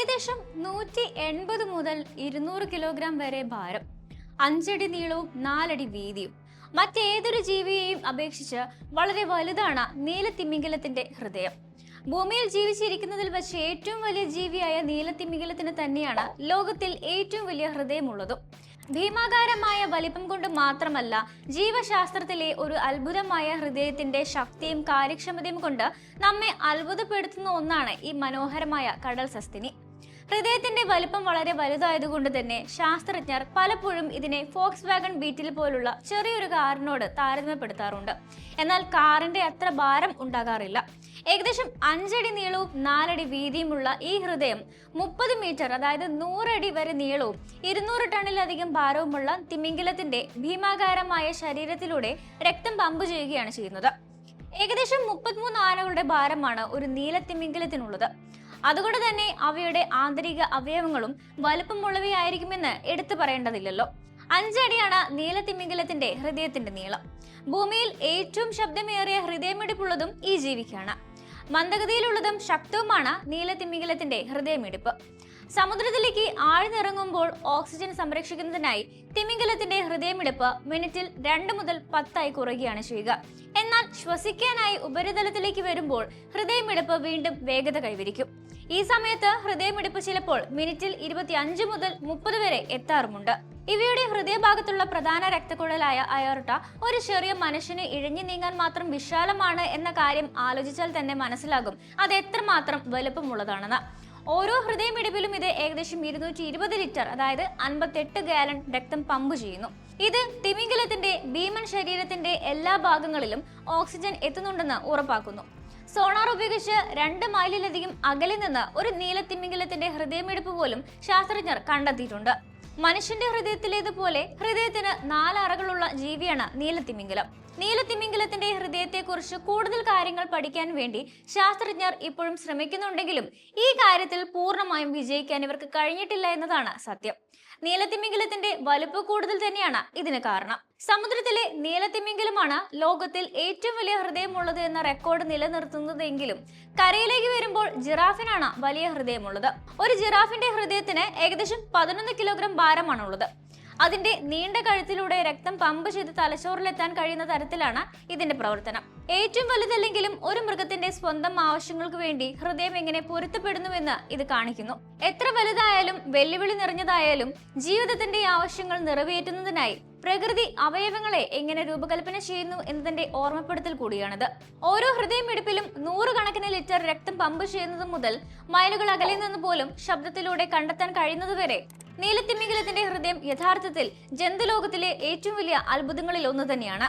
ഏകദേശം നൂറ്റി എൺപത് മുതൽ ഇരുന്നൂറ് കിലോഗ്രാം വരെ ഭാരം അഞ്ചടി നീളവും നാലടി വീതിയും. മറ്റേതൊരു ജീവിയെയും അപേക്ഷിച്ച് വളരെ വലുതാണ് നീലത്തിമിംഗലത്തിന്റെ ഹൃദയം. ഭൂമിയിൽ ജീവിച്ചിരിക്കുന്നതിൽ വെച്ച് ഏറ്റവും വലിയ ജീവിയായ നീലത്തിമിംഗലത്തിന് തന്നെയാണ് ലോകത്തിൽ ഏറ്റവും വലിയ ഹൃദയമുള്ളതും. ഭീമാകാരമായ വലിപ്പം കൊണ്ട് മാത്രമല്ല ജീവശാസ്ത്രത്തിലെ ഒരു അത്ഭുതമായ ഹൃദയത്തിന്റെ ശക്തിയും കാര്യക്ഷമതയും കൊണ്ട് നമ്മെ അത്ഭുതപ്പെടുത്തുന്ന ഒന്നാണ് ഈ മനോഹരമായ കടൽ സസ്തിനി ഹൃദയത്തിന്റെ വലിപ്പം വളരെ വലുതായതുകൊണ്ട് തന്നെ ശാസ്ത്രജ്ഞർ പലപ്പോഴും ഇതിനെ ഫോക്സ് വാഗൺ ബീറ്റിൽ പോലുള്ള ചെറിയൊരു കാറിനോട് താരതമ്യപ്പെടുത്താറുണ്ട്. എന്നാൽ കാറിന്റെ അത്ര ഭാരം ഉണ്ടാകാറില്ല. ഏകദേശം അഞ്ചടി നീളവും നാലടി വീതിയുമുള്ള ഈ ഹൃദയം മുപ്പത് മീറ്റർ അതായത് നൂറടി വരെ നീളവും ഇരുന്നൂറ് ടണ്ണിലധികം ഭാരവുമുള്ള തിമിംഗലത്തിന്റെ ഭീമാകാരമായ ശരീരത്തിലൂടെ രക്തം പമ്പ് ചെയ്യുകയാണ് ചെയ്യുന്നത്. ഏകദേശം മുപ്പത്തിമൂന്ന് ആനകളുടെ ഭാരമാണ് ഒരു നീലത്തിമിംഗലത്തിനുള്ളത് അതുകൊണ്ട് തന്നെ അവയുടെ ആന്തരിക അവയവങ്ങളും വലുപ്പമുള്ളവയായിരിക്കുമെന്ന് എടുത്തു പറയേണ്ടതില്ലല്ലോ. അഞ്ചടിയാണ് നീലത്തിമിംഗലത്തിന്റെ ഹൃദയത്തിന്റെ നീളം. ഭൂമിയിൽ ഏറ്റവും ശബ്ദമേറിയ ഹൃദയമിടിപ്പുള്ളതും ഈ ജീവിക്കാണ്. മന്ദഗതിയിലുള്ളതും ശക്തവുമാണ് നീലത്തിമിംഗലത്തിന്റെ ഹൃദയമിടിപ്പ്. സമുദ്രത്തിലേക്ക് ആഴ്ന്നിറങ്ങുമ്പോൾ ഓക്സിജൻ സംരക്ഷിക്കുന്നതിനായി തിമിംഗലത്തിന്റെ ഹൃദയമിടിപ്പ് മിനിറ്റിൽ രണ്ട് മുതൽ പത്തായി കുറയുകയാണ് ചെയ്യുക. എന്നാൽ ശ്വസിക്കാനായി ഉപരിതലത്തിലേക്ക് വരുമ്പോൾ ഹൃദയമിടിപ്പ് വീണ്ടും വേഗത കൈവരിക്കും. ഈ സമയത്ത് ഹൃദയമിടിപ്പ് ചിലപ്പോൾ മിനിറ്റിൽ ഇരുപത്തിയഞ്ച് മുതൽ മുപ്പത് വരെ എത്താറുമുണ്ട്. ഇവയുടെ ഹൃദയഭാഗത്തുള്ള പ്രധാന രക്തക്കുഴലായ അയോർട്ട ഒരു ചെറിയ മനുഷ്യന് ഇഴഞ്ഞു നീങ്ങാൻ മാത്രം വിശാലമാണ് എന്ന കാര്യം ആലോചിച്ചാൽ തന്നെ മനസ്സിലാകും. അത് എത്രമാത്രം വലുപ്പമുള്ളതാണെന്ന്. ഓരോ ഹൃദയമിടിപ്പിലും ഇത് ഏകദേശം ഇരുന്നൂറ്റി ഇരുപത് ലിറ്റർ അതായത് അൻപത്തെട്ട് ഗാലൺ രക്തം പമ്പ് ചെയ്യുന്നു. ഇത് തിമിംഗലത്തിന്റെ ഭീമൻ ശരീരത്തിന്റെ എല്ലാ ഭാഗങ്ങളിലും ഓക്സിജൻ എത്തുന്നുണ്ടെന്ന് ഉറപ്പാക്കുന്നു. സോണാർ ഉപയോഗിച്ച് രണ്ട് മൈലിലധികം അകലെ നിന്ന് ഒരു നീലത്തിമിംഗലത്തിന്റെ ഹൃദയമിടിപ്പ് പോലും ശാസ്ത്രജ്ഞർ കണ്ടെത്തിയിട്ടുണ്ട്. മനുഷ്യന്റെ ഹൃദയത്തിലേതുപോലെ ഹൃദയത്തിന് നാല് അറകളുള്ള ജീവിയാണ് നീലത്തിമിംഗലം. നീലത്തിമിംഗലത്തിന്റെ ഹൃദയത്തെക്കുറിച്ച് കൂടുതൽ കാര്യങ്ങൾ പഠിക്കാൻ വേണ്ടി ശാസ്ത്രജ്ഞർ ഇപ്പോഴും ശ്രമിക്കുന്നുണ്ടെങ്കിലും ഈ കാര്യത്തിൽ പൂർണമായും വിജയിക്കാൻ ഇവർക്ക് കഴിഞ്ഞിട്ടില്ല എന്നതാണ് സത്യം. നീലത്തിമിംഗലത്തിന്റെ വലുപ്പ് കൂടുതൽ തന്നെയാണ് ഇതിന് കാരണം. സമുദ്രത്തിലെ നീലത്തിമിംഗലമാണ് ലോകത്തിൽ ഏറ്റവും വലിയ ഹൃദയമുള്ളത് എന്ന റെക്കോർഡ് നിലനിർത്തുന്നതെങ്കിലും കരയിലേക്ക് വരുമ്പോൾ ജിറാഫിനാണ് വലിയ ഹൃദയമുള്ളത്. ഒരു ജിറാഫിന്റെ ഹൃദയത്തിന് ഏകദേശം പതിനൊന്ന് കിലോഗ്രാം ഭാരമാണുള്ളത്. അതിന്റെ നീണ്ട കഴുത്തിലൂടെ രക്തം പമ്പ് ചെയ്ത് തലച്ചോറിലെത്താൻ കഴിയുന്ന തരത്തിലാണ് ഇതിന്റെ പ്രവർത്തനം. ഏറ്റവും വലുതല്ലെങ്കിലും ഒരു മൃഗത്തിന്റെ സ്വന്തം ആവശ്യങ്ങൾക്ക് വേണ്ടി ഹൃദയം എങ്ങനെ പൊരുത്തപ്പെടുന്നുവെന്ന് ഇത് കാണിക്കുന്നു. എത്ര വലുതായാലും വെല്ലുവിളി നിറഞ്ഞതായാലും ജീവിതത്തിന്റെ ആവശ്യങ്ങൾ നിറവേറ്റുന്നതിനായി പ്രകൃതി അവയവങ്ങളെ എങ്ങനെ രൂപകൽപ്പന ചെയ്യുന്നു എന്നതിന്റെ ഓർമ്മപ്പെടുത്തൽ കൂടിയാണിത്. ഓരോ ഹൃദയമിടിപ്പിലും നൂറുകണക്കിന് ലിറ്റർ രക്തം പമ്പ് ചെയ്യുന്നത് മുതൽ മൈലുകൾ അകലെ നിന്ന് പോലും ശബ്ദത്തിലൂടെ കണ്ടെത്താൻ കഴിയുന്നതുവരെ നീലത്തിമിംഗലത്തിന്റെ ഹൃദയം യഥാർത്ഥത്തിൽ ജന്തുലോകത്തിലെ ഏറ്റവും വലിയ അത്ഭുതങ്ങളിൽ ഒന്ന് തന്നെയാണ്.